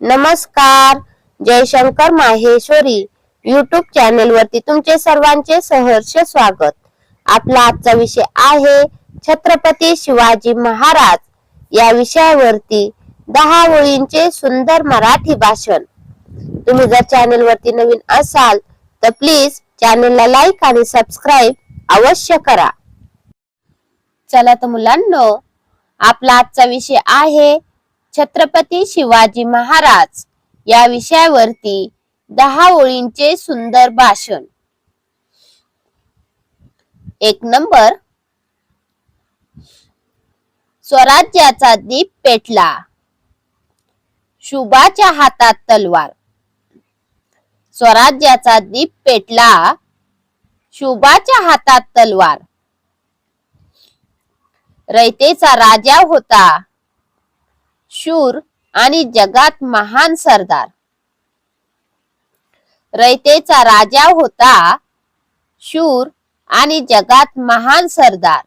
नमस्कार. Jaishankar Maheshwari. YouTube channel वरती तुमचे सर्वांचे सहर्ष स्वागत. आपला आजचा विषय आहे छत्रपती शिवाजी महाराज. या विषयावरती दहा ओळींचे सुंदर मराठी भाषण. तुम्ही जर चॅनेल वरती नवीन असाल तर प्लीज चॅनेलला लाईक आणि सबस्क्राईब अवश्य करा. चला तर मुलांनो आपला आजचा विषय आहे छत्रपती शिवाजी महाराज. या विषयावरती दहा ओळींचे सुंदर भाषण. एक नंबर. स्वराज्याचा दीप पेटला. शुभाच्या हातात तलवार. स्वराज्याचा दीप पेटला. शुभाच्या हातात तलवार. रयतेचा राजा होता. शूर आणि जगात महान सरदार. रयतेचा राजा होता शूर आणि जगात महान सरदार.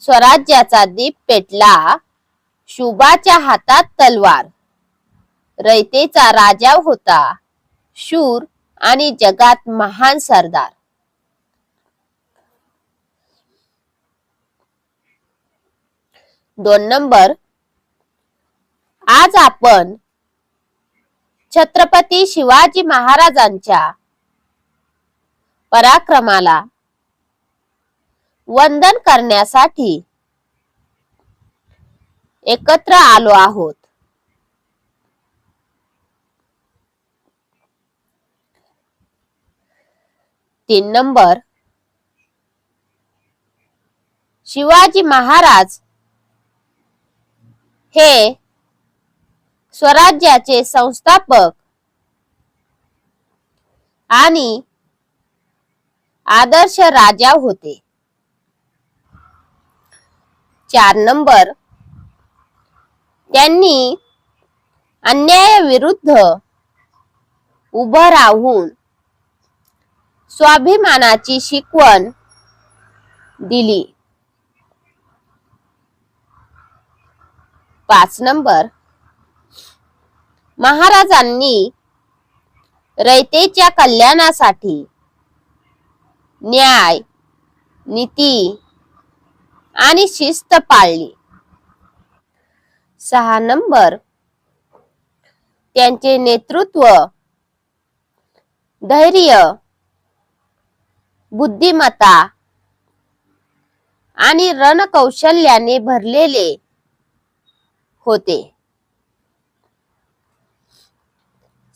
स्वराज्याचा दीप पेटला शुभाच्या हातात तलवार. रयतेचा राजा होता शूर आणि जगात महान सरदार. दोन नंबर. आज आपण छत्रपती शिवाजी महाराजांच्या पराक्रमाला वंदन करण्यासाठी एकत्र आलो आहोत. तीन नंबर. शिवाजी महाराज हे स्वराज्याचे संस्थापक आणि आदर्श राजा होते. चार नंबर. त्यांनी अन्यायाविरुद्ध उभं राहून स्वाभिमानाची शिकवण दिली. पाच नंबर. महाराजांनी रयतेच्या कल्याणासाठी न्याय नीती आणि शिस्त पाळली. सहा नंबर. त्यांचे नेतृत्व धैर्य बुद्धिमत्ता आणि रणकौशल्याने भरलेले होते.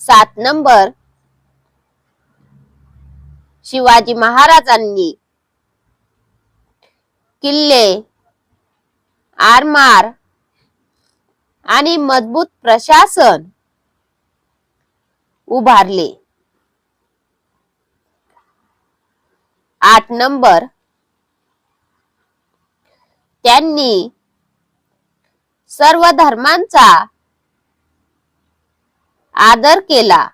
सात नंबर. शिवाजी महाराजांनी किल्ले आरमार आणि मजबूत प्रशासन उभारले. आठ नंबर. त्यांनी सर्व धर्मांचा आदर केला.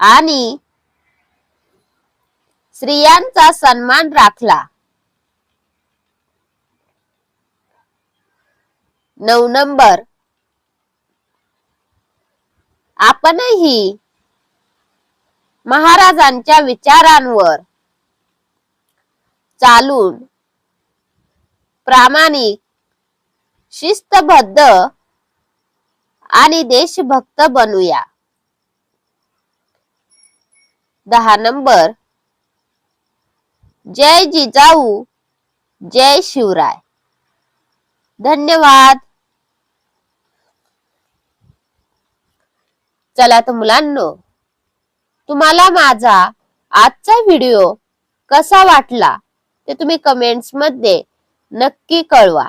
आणि स्त्रियांचा सन्मान राखला. नऊ नंबर. आपणही महाराजांच्या विचारांवर चालून प्रामाणिक शिस्तबद्ध आणि देशभक्त बनूया. दहा नंबर. जय जिजाऊ जय शिवराय. धन्यवाद. चला तर मुलांनो तुम्हाला माझा आजचा व्हिडिओ कसा वाटला ते तुम्ही कमेंट्समध्ये नक्की कळवा.